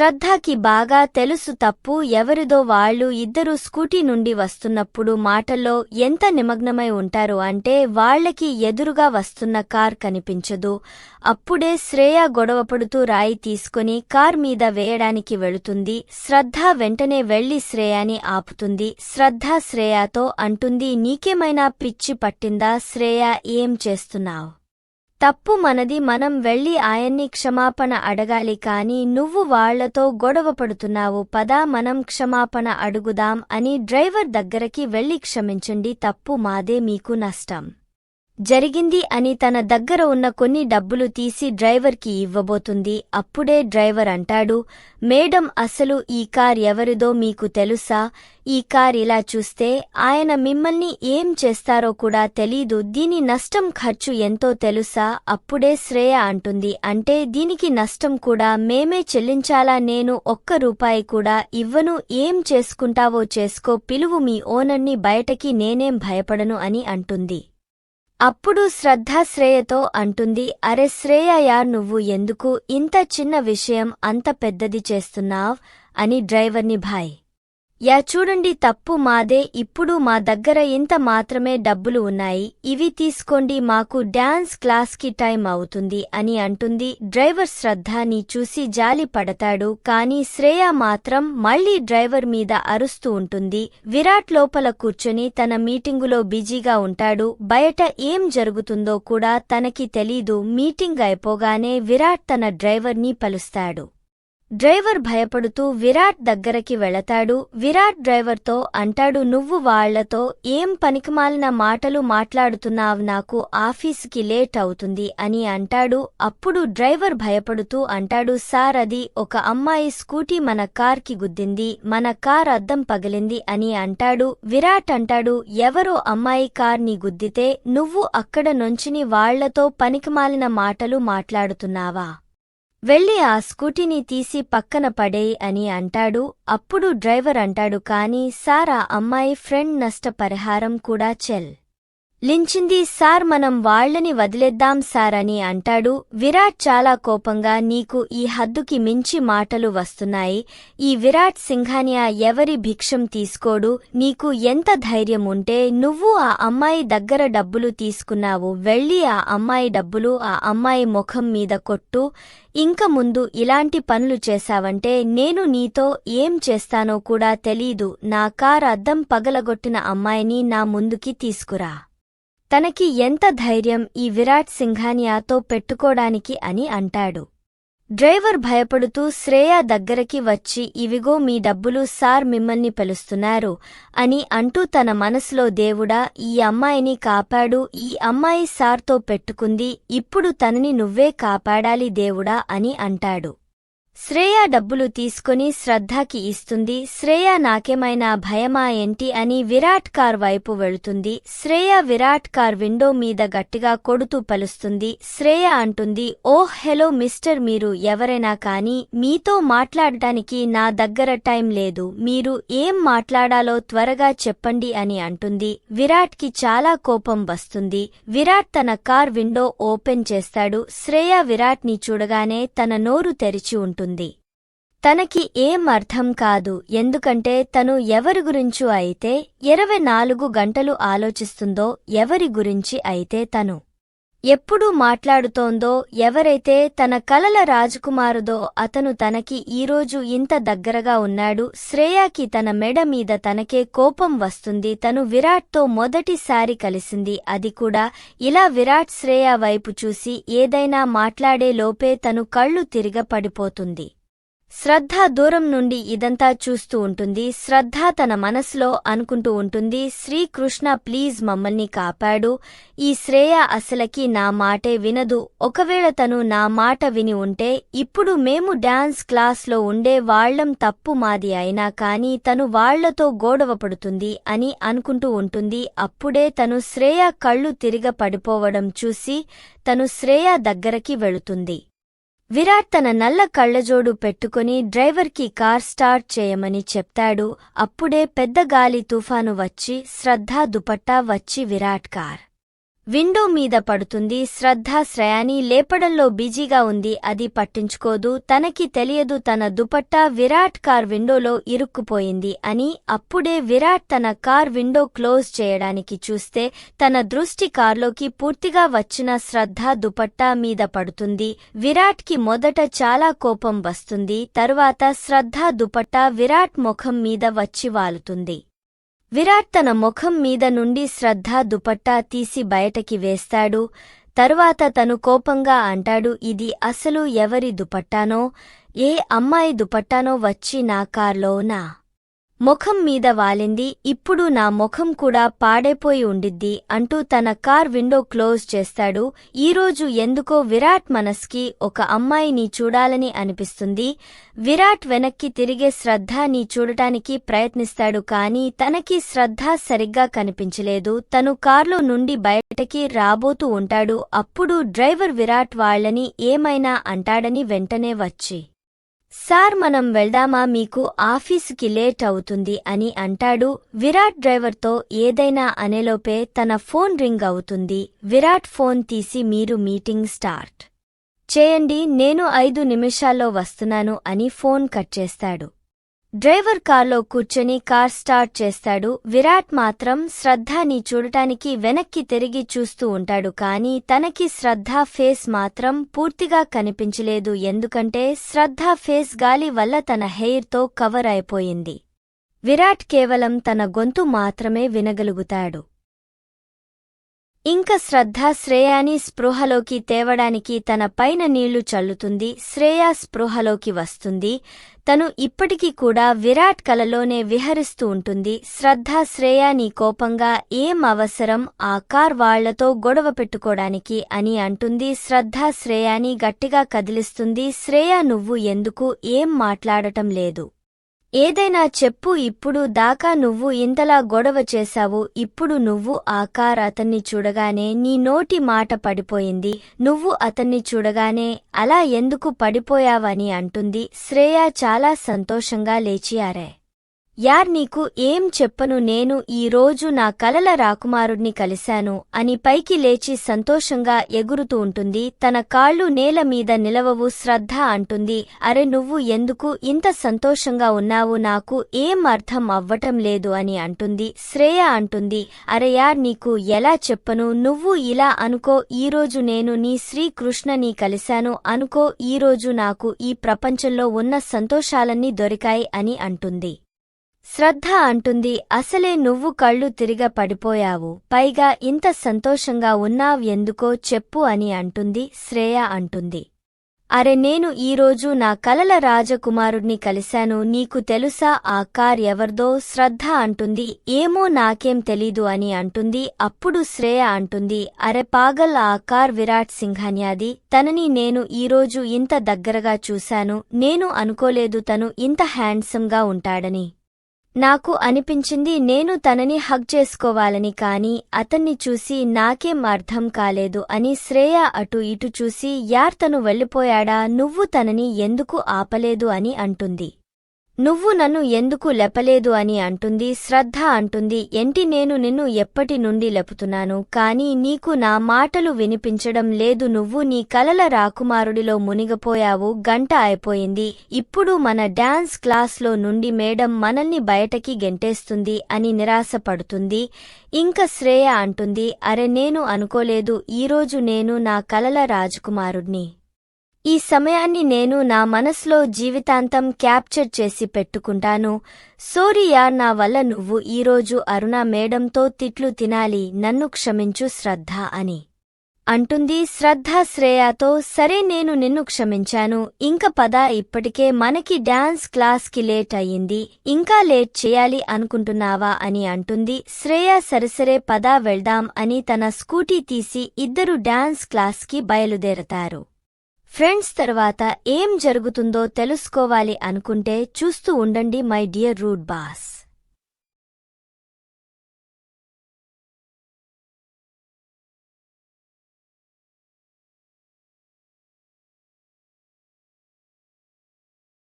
శ్రద్ధకి బాగా తెలుసు తప్పు ఎవరిదో వాళ్ళు ఇద్దరు స్కూటీ నుండి వస్తున్నప్పుడు మాటల్లో ఎంత నిమగ్నమై ఉంటారు అంటే వాళ్ళకి ఎదురుగా వస్తున్న కార్ కనిపించదు. అప్పుడే శ్రేయ గొడవపడుతూ రాయి తీసుకుని కార్ మీద వేయడానికి వెళుతుంది. శ్రద్ధ వెంటనే వెళ్ళి శ్రేయాని ఆపుతుంది. శ్రద్ధ శ్రేయాతో అంటుంది నీకేమైనా పిచ్చి పట్టిందా? శ్రేయ ఏం చేస్తున్నావ్? తప్పు మనది మనం వెళ్ళి ఆయన్ని క్షమాపణ అడగాలి కాని నువ్వు వాళ్ళతో గొడవ పడుతున్నావు పదా మనం క్షమాపణ అడుగుదాం అని డ్రైవర్ దగ్గరకి వెళ్ళి క్షమించండి తప్పు మాదే మీకు నష్టం. జరిగింది అని తన దగ్గర ఉన్న కొన్ని డబ్బులు తీసి డ్రైవర్కి ఇవ్వబోతుంది. అప్పుడే డ్రైవర్ అంటాడు మేడం అసలు ఈ కార్ ఎవరిదో మీకు తెలుసా? ఈ కార్ ఇలా చూస్తే ఆయన మిమ్మల్ని ఏం చేస్తారో కూడా తెలీదు. దీని నష్టం ఖర్చు ఎంతో తెలుసా? అప్పుడే శ్రేయ అంటుంది. అంటే దీనికి నష్టం కూడా మేమే చెల్లించాలా? నేను ఒక్క రూపాయి కూడా ఇవ్వను. ఏం చేసుకుంటావో చేసుకో. పిలువు మీ ఓనర్ని బయటకి నేనేం భయపడను అని అంటుంది. అప్పుడు శ్రద్ధ శ్రేయతో అంటుంది అరె శ్రేయ నువ్వు ఎందుకు ఇంత చిన్న విషయం అంత పెద్దది చేస్తున్నావ్? అని డ్రైవర్ని భాయ్. యా చూడండి తప్పు మాదే ఇప్పుడు మా దగ్గర ఇంత మాత్రమే డబ్బులు ఉన్నాయి ఇవి తీసుకోండి మాకు డాన్స్ క్లాస్కి టైం అవుతుంది అని అంటుంది. డ్రైవర్ శ్రద్ధాని చూసి జాలి పడతాడు కాని శ్రేయ మాత్రం మళ్ళీ డ్రైవర్ మీద అరుస్తూ ఉంటుంది. విరాట్ లోపల కూర్చొని తన మీటింగులో బిజీగా ఉంటాడు బయట ఏం జరుగుతుందో కూడా తనకి తెలీదు. మీటింగ్ అయిపోగానే విరాట్ తన డ్రైవర్ని పలుస్తాడు. డ్రైవర్ భయపడుతూ విరాట్ దగ్గరకి వెళతాడు. విరాట్ డ్రైవర్తో అంటాడు నువ్వు వాళ్ళతో ఏం పనికిమాలిన మాటలు మాట్లాడుతున్నావ్? నాకు ఆఫీసుకి లేట్ అవుతుంది అని అంటాడు. అప్పుడు డ్రైవర్ భయపడుతూ అంటాడు సార్ అది ఒక అమ్మాయి స్కూటీ మన కార్కి గుద్దింది. మన కార్ అద్దం పగిలింది అని అంటాడు. విరాట్ అంటాడు ఎవరో అమ్మాయి కార్ని గుద్దితే నువ్వు అక్కడ నుంచిని వాళ్ళతో పనికిమాలిన మాటలు మాట్లాడుతున్నావా? వెళ్ళి ఆ స్కూటీని తీసి పక్కన పడేయి అని అంటాడు. అప్పుడు డ్రైవర్ అంటాడు కాని సార్ ఆ అమ్మాయి ఫ్రెండ్ నష్టపరిహారం కూడా చెల్. లించింది సార్ మనం వాళ్ళని వదిలేద్దాం సార్ అని అంటాడు. విరాట్ చాలా కోపంగా నీకు ఈ హద్దుకి మించి మాటలు వస్తున్నాయి. ఈ విరాట్ సింఘానియా ఎవరి భిక్షం తీసుకోడు? నీకు ఎంత ధైర్యం ఉంటే నువ్వు ఆ అమ్మాయి దగ్గర డబ్బులు తీసుకున్నావు. వెళ్ళి ఆ అమ్మాయి డబ్బులు ఆ అమ్మాయి ముఖం మీద కొట్టు. ఇంక ముందు ఇలాంటి పనులు చేశావంటే నేను నీతో ఏం చేస్తానో కూడా తెలీదు. నా కార్ అద్దం పగలగొట్టిన అమ్మాయిని నా ముందుకి తీసుకురా. తనకి ఎంత ధైర్యం ఈ విరాట్ సింఘానియాతో పెట్టుకోడానికి అని అంటాడు. డ్రైవర్ భయపడుతూ శ్రేయ దగ్గరకి వచ్చి ఇవిగో మీ డబ్బులు సార్ మిమ్మల్ని పిలుస్తున్నారు అని అంటూ తన మనసులో దేవుడా ఈ అమ్మాయిని కాపాడు ఈ అమ్మాయి సార్తో పెట్టుకుంది ఇప్పుడు తనని నువ్వే కాపాడాలి దేవుడా అని అంటాడు. శ్రేయ డబ్బులు తీసుకుని శ్రద్ధకి ఇస్తుంది. శ్రేయ నాకేమైనా భయమా ఏంటి అని విరాట్ కార్ వైపు వెళుతుంది. శ్రేయ విరాట్ కార్ విండో మీద గట్టిగా కొడుతూ పలుస్తుంది. శ్రేయ అంటుంది ఓహ్ హెలో మిస్టర్ మీరు ఎవరైనా కానీ మీతో మాట్లాడటానికి నా దగ్గర టైం లేదు. మీరు ఏం మాట్లాడాలో త్వరగా చెప్పండి అని అంటుంది. విరాట్కి చాలా కోపం వస్తుంది. విరాట్ తన కార్ విండో ఓపెన్ చేస్తాడు. శ్రేయ విరాట్ని చూడగానే తన నోరు తెరిచి ఉంటుంది. తనకి ఏం అర్థం కాదు ఎందుకంటే తను ఎవరి గురించు అయితే ఇరవై నాలుగు గంటలు ఆలోచిస్తుందో ఎవరి గురించి అయితే తను ఎప్పుడూ మాట్లాడుతోందో ఎవరైతే తన కలల రాజకుమారుదో అతను తనకి ఈరోజు ఇంత దగ్గరగా ఉన్నాడు. శ్రేయాకి తన మెడ మీద తనకే కోపం వస్తుంది. తను విరాట్తో మొదటిసారి కలిసింది. అది కూడా ఇలా విరాట్ శ్రేయ వైపు చూసి ఏదైనా మాట్లాడే లోపే తను కళ్ళు తిరిగ పడిపోతుంది. శ్రద్ధ దూరం నుండి ఇదంతా చూస్తూ ఉంటుంది. శ్రద్ధ తన మనసులో అనుకుంటూ ఉంటుంది శ్రీకృష్ణ ప్లీజ్ మమ్మల్ని కాపాడు. ఈ శ్రేయ అసలకి నా మాటే వినదు. ఒకవేళ తను నా మాట విని ఉంటే ఇప్పుడు మేము డాన్స్ క్లాస్లో ఉండే వాళ్ళం తప్పు మాది అయినా కాని తను వాళ్ళతో గోడవ పడుతుంది అని అనుకుంటూ ఉంటుంది. అప్పుడే తను శ్రేయ కళ్ళు తిరిగ పడిపోవడం చూసి తను శ్రేయ దగ్గరకి వెళుతుంది. విరాట్ తన నల్ల కళ్ళజోడు పెట్టుకుని డ్రైవర్కి కార్ స్టార్ట్ చేయమని చెప్తాడు. అప్పుడే పెద్ద గాలి తుఫాను వచ్చి శ్రద్ధా దుపట్టా వచ్చి విరాట్ కార్. విండో మీద పడుతుంది శ్రద్ధ శ్రయాని లేపడంలో బిజీగా ఉంది అది పట్టించుకోదు తనకి తెలియదు తన దుపట్టా విరాట్ కార్ విండోలో ఇరుక్కుపోయింది అని అప్పుడే విరాట్ తన కార్ విండో క్లోజ్ చేయడానికి చూస్తే తన దృష్టి కార్లోకి పూర్తిగా వచ్చిన శ్రద్ధ దుపట్టా మీద పడుతుంది విరాట్కి మొదట చాలా కోపం వస్తుంది తరువాత శ్రద్ధ దుపట్టా విరాట్ ముఖం మీద వచ్చి వాలుతుంది. విరాట్ తన ముఖం మీద నుండి శ్రద్ధా దుపట్టా తీసి బయటకి వేస్తాడు. తరువాత తను కోపంగా అంటాడు ఇది అసలు ఎవరి దుపట్టానో? ఏ అమ్మాయి దుపట్టానో వచ్చి నా కార్లోనా? ముఖం మీద వాలింది ఇప్పుడు నా ముఖం కూడా పాడైపోయి ఉండిద్ది అంటూ తన కార్ విండో క్లోజ్ చేస్తాడు. ఈరోజు ఎందుకో విరాట్ మనస్కి ఒక అమ్మాయిని చూడాలని అనిపిస్తుంది. విరాట్ వెనక్కి తిరిగే శ్రద్ధ నీ చూడటానికి ప్రయత్నిస్తాడు కాని తనకి శ్రద్ధ సరిగ్గా కనిపించలేదు. తను కార్లో నుండి బయటకి రాబోతూ ఉంటాడు. అప్పుడు డ్రైవర్ విరాట్ వాళ్ళని ఏమైనా అంటాడని వెంటనే వచ్చి సార్ మనం వెళ్దామా? మీకు ఆఫీసుకి లేట్ అవుతుంది అని అంటాడు. విరాట్ డ్రైవర్తో ఏదైనా అనేలోపే తన ఫోన్ రింగ్ అవుతుంది. విరాట్ ఫోన్ తీసి మీరు మీటింగ్ స్టార్ట్ చేయండి. నేను ఐదు నిమిషాల్లో వస్తున్నాను అని ఫోన్ కట్ చేస్తాడు. డ్రైవర్ కార్లో కూర్చొని కార్ స్టార్ట్ చేస్తాడు. విరాట్ మాత్రం శ్రద్ధని చూడటానికి వెనక్కి తిరిగి చూస్తూ ఉంటాడు. కాని తనకి శ్రద్ధ ఫేస్ మాత్రం పూర్తిగా కనిపించలేదు. ఎందుకంటే శ్రద్ధ ఫేస్ గాలి వల్ల తన హెయిర్తో కవర్ అయిపోయింది. విరాట్ కేవలం తన గొంతు మాత్రమే వినగలుగుతాడు. ఇంక శ్రద్ధ శ్రేయాని స్పృహలోకి తేవడానికి తన పైన నీళ్ళు చల్లుతుంది శ్రేయా స్పృహలోకి వస్తుంది. తను ఇప్పటికీ కూడా విరాట్ కలలోనే విహరిస్తూ ఉంటుంది. శ్రద్ధ శ్రేయాని కోపంగా ఏం అవసరం? ఆ కార్ వాళ్ళతో గొడవ పెట్టుకోడానికి అని అంటుంది. శ్రద్ధ శ్రేయాని గట్టిగా కదిలిస్తుంది. శ్రేయా నువ్వు ఎందుకు? ఏం మాట్లాడటం లేదు. ఏదైనా చెప్పు ఇప్పుడు దాకా నువ్వు ఇంతలా గొడవ చేశావు ఇప్పుడు నువ్వు ఆ కార్ అతన్ని చూడగానే నీ నోటి మాట పడిపోయింది. నువ్వు అతన్ని చూడగానే అలా ఎందుకు పడిపోయావని అంటుంది. శ్రేయ చాలా సంతోషంగా లేచి యార్ నీకు ఏం చెప్పను నేను ఈ రోజు నా కలల రాకుమారుణ్ణి కలిశాను అని పైకి లేచి సంతోషంగా ఎగురుతూ ఉంటుంది. తన కాళ్ళు నేల మీద నిలవవు శ్రద్ధ అంటుంది. అరే నువ్వు ఎందుకు ఇంత సంతోషంగా ఉన్నావు? నాకు ఏం అర్థం అవ్వటం లేదు అని అంటుంది. శ్రేయ అంటుంది. అరే యార్ నీకు ఎలా చెప్పను? నువ్వు ఇలా అనుకో ఈరోజు నేను నీ శ్రీకృష్ణని కలిశాను. అనుకో ఈరోజు నాకు ఈ ప్రపంచంలో ఉన్న సంతోషాలన్నీ దొరికాయి అని అంటుంది. శ్రద్ధ అంటుంది అసలే నువ్వు కళ్ళు తిరిగ పడిపోయావు. పైగా ఇంత సంతోషంగా ఉన్నావ్యెందుకో చెప్పు అని అంటుంది శ్రేయ అంటుంది. అరె నేను ఈరోజు నా కలల రాజకుమారుణ్ణి కలిశాను. నీకు తెలుసా ఆ కార్ ఎవర్దో? శ్రద్ధ అంటుంది ఏమో నాకేం తెలీదు అని అంటుంది. అప్పుడు శ్రేయ అంటుంది అరె పాగల్ ఆ కార్ విరాట్ సింఘాన్యాది. తనని నేను ఈరోజు ఇంత దగ్గరగా చూశాను. నేను అనుకోలేదు తను ఇంత హ్యాండ్సమ్గా ఉంటాడని. నాకు అనిపించింది నేను తనని హగ్ చేసుకోవాలని కాని అతన్ని చూసి నాకేం అర్థం కాలేదు అని శ్రేయ అటు ఇటు చూసి యార్ తను వెళ్ళిపోయాడా? నువ్వు తనని ఎందుకు ఆపలేదు? అని అంటుంది. నువ్వు నన్ను ఎందుకు లెపలేదు అని అంటుంది శ్రద్ధ అంటుంది ఎంటి నేను నిన్ను ఎప్పటి నుండి లెపుతున్నాను? కాని నీకు నా మాటలు వినిపించడం లేదు. నువ్వు నీ కలల రాకుమారుడిలో మునిగపోయావు. గంట అయిపోయింది. ఇప్పుడు మన డాన్స్ క్లాస్లో నుండి మేడం మనల్ని బయటకి గెంటేస్తుంది అని నిరాశపడుతుంది. ఇంకా శ్రేయ అంటుంది అరె నేను అనుకోలేదు. ఈరోజు నేను నా కలల రాజకుమారుణ్ణి ఈ సమయాన్ని నేను నా మనసులో జీవితాంతం క్యాప్చర్ చేసి పెట్టుకుంటాను. సోరియా నా వల్ల నువ్వు ఈరోజు అరుణ మేడంతో తిట్లు తినాలి నన్ను క్షమించు శ్రద్ధ అని. అంటుంది శ్రద్ధ శ్రేయాతో సరే నేను నిన్ను క్షమించాను ఇంక పద ఇప్పటికే మనకి డాన్స్ క్లాస్కి లేట్ అయ్యింది ఇంకా లేట్ చేయాలి అనుకుంటున్నావా అని అంటుంది శ్రేయ సరిసరే పద వెళ్దాం అని తన స్కూటీ తీసి ఇద్దరు డాన్స్ క్లాస్కి బయలుదేరతారు. ఫ్రెండ్స్ తర్వాత ఏం జరుగుతుందో తెలుసుకోవాలి అనుకుంటే చూస్తూ ఉండండి మై డియర్ రూడ్ బాస్.